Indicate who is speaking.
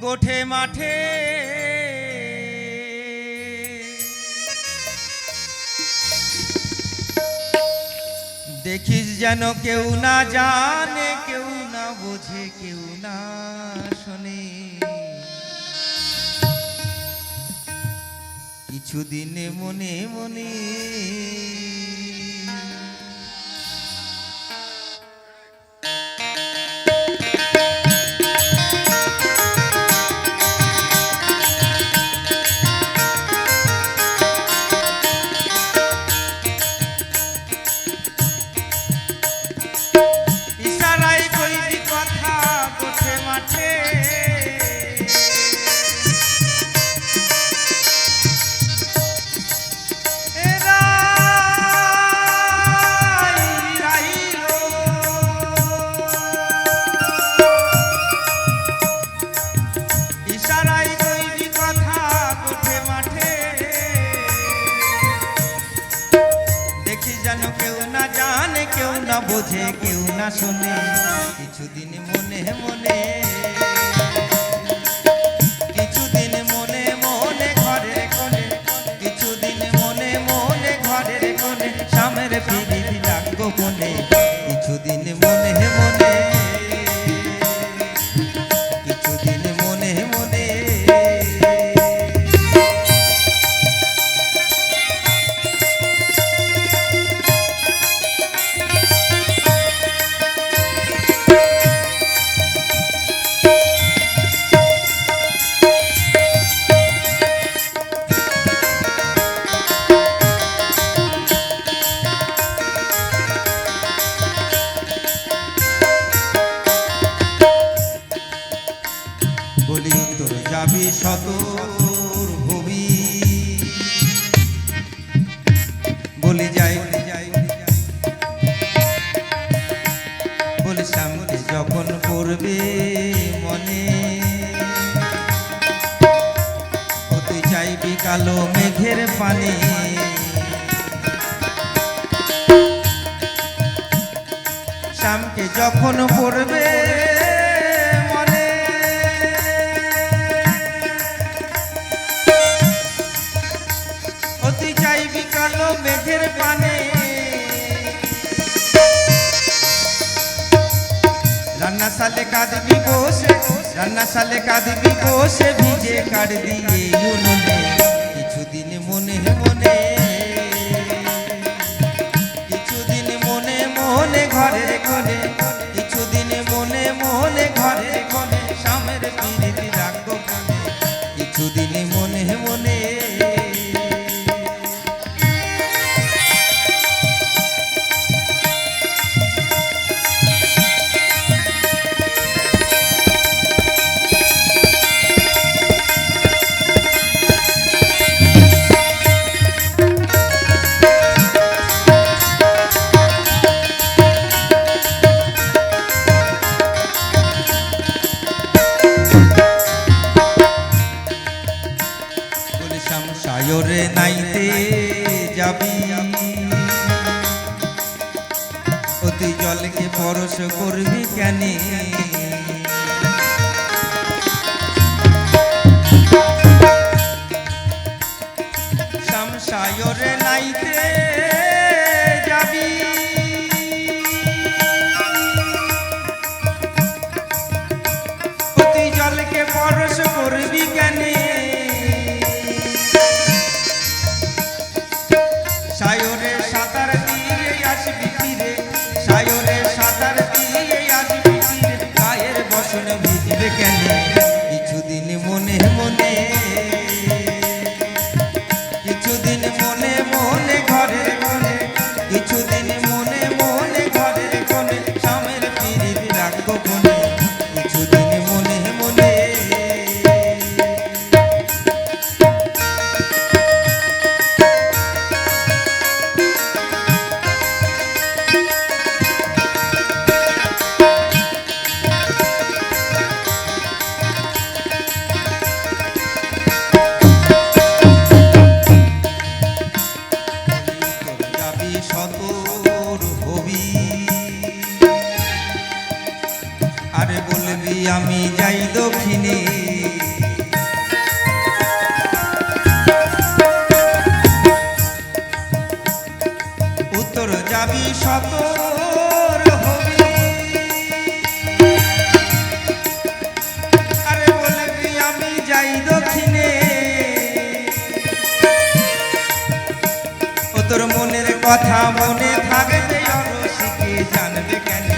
Speaker 1: গোঠে মাঠে। দেখিস যেন কেউ না জানে, কেউ না বোঝে, কেউ না শোনে। কিছুদিনে মনে মনে যেন কেউ না জানে কেউ না বোঝে কেউ না শোনে। কিছুদিন মনে মনে বলি যাই বলি যাই বলি যাই। যখন পড়বে মনে তুই চাইবি কালো মেঘের পানে শ্যামকে যখন পড়বে সালে কাঁদবি বসে রান্না সালে কাঁদবি বসে ভিজে কাট দিয়ে। কিছুদিন মনে মনে অতি জলকে পরশ করবি কেন? সায়রে নাইতে যাবি। অতি জলকে পরশ করবি কেন? যদি আমি যাই দক্ষিণে। উত্তর যাবি শত তোর মনের কথা মনে থাকবে অরসিকে জানবে কেন?